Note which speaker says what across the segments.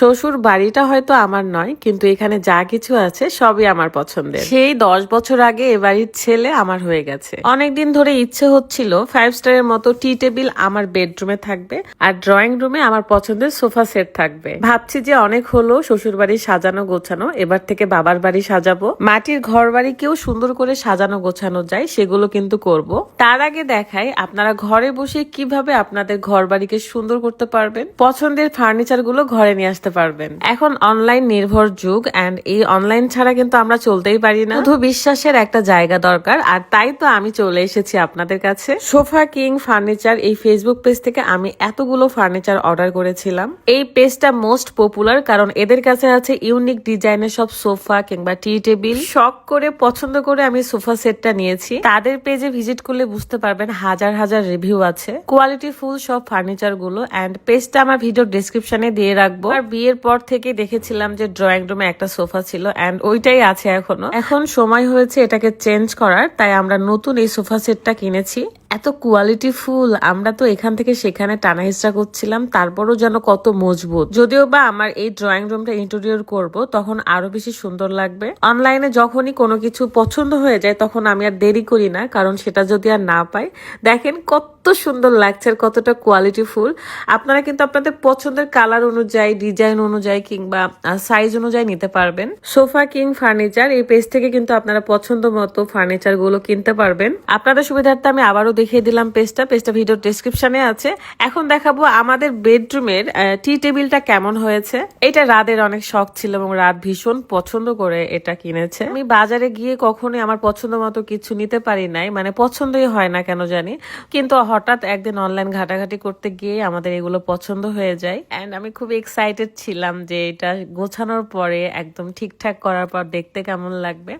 Speaker 1: শ্বশুর বাড়িটা হয়তো আমার নয়, কিন্তু এখানে যা কিছু আছে সবই আমার পছন্দের। সেই দশ বছর আগে এ বাড়ির ছেলে আমার হয়ে গেছে। অনেকদিন ধরে ইচ্ছে হচ্ছিল ফাইভ স্টারের মতো টি টেবিল আমার বেডরুমে থাকবে আর ড্রয়িং রুমে আমার পছন্দের সোফা সেট থাকবে। ভাবছি যে অনেক হলো শ্বশুর বাড়ি সাজানো গোছানো, এবার থেকে বাবার বাড়ি সাজাবো। মাটির ঘর বাড়িকেও সুন্দর করে সাজানো গোছানো যায়, সেগুলো কিন্তু করব। তার আগে দেখাই আপনারা ঘরে বসে কীভাবে আপনাদের ঘর বাড়িকে সুন্দর করতে পারবেন। পছন্দের ফার্নিচারগুলো ঘরে নিয়ে আসতে পারবেন। এখন অনলাইন নির্ভর যুগ এন্ড এই অনলাইন ছাড়া কিন্তু আমরা চলতেই পারি না। শুধু বিশ্বাসের একটা জায়গা দরকার আর তাই তো আমি চলে এসেছি আপনাদের কাছে। সোফা কিং ফার্নিচার এই ফেসবুক পেজ থেকে আমি এতগুলো ফার্নিচার অর্ডার করেছিলাম। এই পেজটা মোস্ট পপুলার কারণ এদের কাছে আছে ইউনিক ডিজাইনের সব সোফা কিংবা টি টেবিল শখ করে পছন্দ করে আমি সোফা সেটটা নিয়েছি। তাদের পেজে ভিজিট করলে বুঝতে পারবেন হাজার হাজার রিভিউ আছে। কোয়ালিটি ফুল সব ফার্নিচারগুলো এন্ড পেজটা আমার ভিডিও ডিসক্রিপশনে দিয়ে রাখব। আর বিয়ের পর থেকে দেখেছিলাম যে ড্রয়িং রুমে একটা সোফা ছিল অ্যান্ড ওইটাই আছে এখনও। এখন সময় হয়েছে এটাকে চেঞ্জ করার, তাই আমরা নতুন এই সোফা সেটটা কিনেছি। এত কোয়ালিটি ফুল, আমরা তো এখান থেকে সেখানে টানা হিসা করছিলাম, তারপরও যেন কত মজবুত। যদিও বা আমার এই ড্রয়িং রুমটা ইন্টেরিয়র করব, তখন আরও বেশি সুন্দর লাগবে। অনলাইনে যখনই কোনো কিছু পছন্দ হয়ে যায়, তখন আমি আর দেরি করি না, কারণ সেটা যদি আর না পাই, দেখেন কত সুন্দর লাগছে আর কতটা কোয়ালিটি ফুল। আপনারা কিন্তু আপনাদের পছন্দের কালার অনুযায়ী ডিজাইন অনুযায়ী কিংবা সাইজ অনুযায়ী নিতে পারবেন। সোফা কিং ফার্নিচার এই পেজ থেকে কিন্তু আপনারা পছন্দ মতো ফার্নিচারগুলো কিনতে পারবেন। আপনাদের সুবিধার্থে আমি আবারও দেখিয়ে দিলাম পেজটা পেজটা ভিডিও ডিসক্রিপশনে আছে। এখন দেখাবো আমাদের বেডরুমের টি টেবিলটা কেমন হয়েছে। এটা রাদের অনেক শখ ছিল এবং রাত ভীষণ পছন্দ করে এটা কিনেছে। আমি বাজারে গিয়ে কখনোই আমার পছন্দ মতো কিছু নিতে পারি নাই। মানে পছন্দই হয় না কেন জানি। কিন্তু হঠাৎ একদিন অনলাইন ঘাটাঘাটি করতে গিয়ে আমাদের এগুলো পছন্দ হয়ে যায়। এন্ড আমি খুব এক্সাইটেড ছিলাম যে এটা গোছানোর পরে একদম ঠিকঠাক করার পর দেখতে কেমন লাগবে।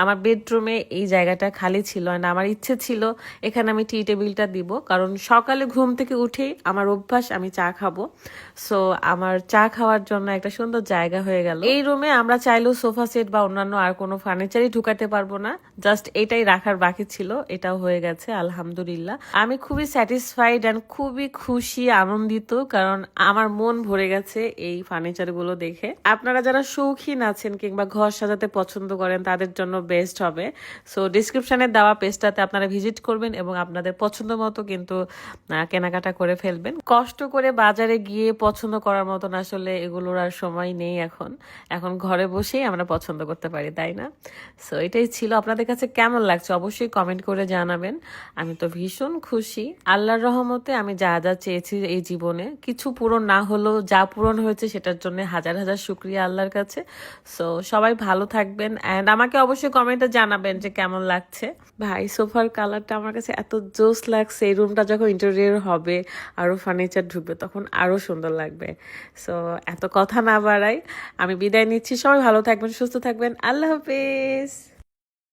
Speaker 1: আমার বেডরুমে এই জায়গাটা খালি ছিল এন্ড আমার ইচ্ছে ছিল এখানে আমি টি টেবিলটা দিব। কারণ সকালে ঘুম থেকে উঠেই আমার অভ্যাস, আমি চা খাব। সো আমার চা খাওয়ার জন্য একটা সুন্দর জায়গা হয়ে গেল। এই রুমে আমরা চাইলেও সোফা সেট বা অন্যান্য আর কোনো ফার্নিচারই ঢুকাতে পারব না। জাস্ট এটাই রাখার বাকি ছিল, এটাও হয়ে গেছে, আলহামদুলিল্লাহ। আমি খুবই স্যাটিসফাইড অ্যান্ড খুবই খুশি, আনন্দিত, কারণ আমার মন ভরে গেছে এই ফার্নিচারগুলো দেখে। আপনারা যারা শৌখিন আছেন কিংবা ঘর সাজাতে পছন্দ করেন, তাদের জন্য বেস্ট হবে। সো ডিসক্রিপশনে দেওয়া পেজটাতে আপনারা ভিজিট করবেন এবং আপনাদের পছন্দ মতো কিন্তু কেনাকাটা করে ফেলবেন। কষ্ট করে বাজারে গিয়ে পছন্দ করার মতন আসলে এগুলোর আর সময় নেই এখন। এখন ঘরে বসেই আমরা পছন্দ করতে পারি, তাই না? সো এটাই ছিল আপনাদের কাছে কেমন লাগছে? অবশ্যই কমেন্ট করে জানাবেন। আমি তো ভীষণ খুশি। আল্লাহর রহমতে আমি যা যা চেয়েছি এই জীবনে, কিছু পূরণ না হলেও যা পূরণ হয়েছে সেটার জন্য হাজার হাজার শুক্রিয়া আল্লাহর কাছে। সো সবাই ভালো থাকবেন। অ্যান্ড আমাকে অবশ্যই কমেন্টে জানাবেন যে কেমন লাগছে। ভাই সোফার কালারটা আমার কাছে এত জোস লাগছে এই রুমটা যখন ইন্টেরিয়র হবে আরও ফার্নিচার ঢুকবে, তখন আরও সুন্দর লাগবে। সো এত কথা না বাড়াই, আমি বিদায় নিচ্ছি। সবাই ভালো থাকবেন, সুস্থ থাকবেন। আল্লাহ হাফিজ।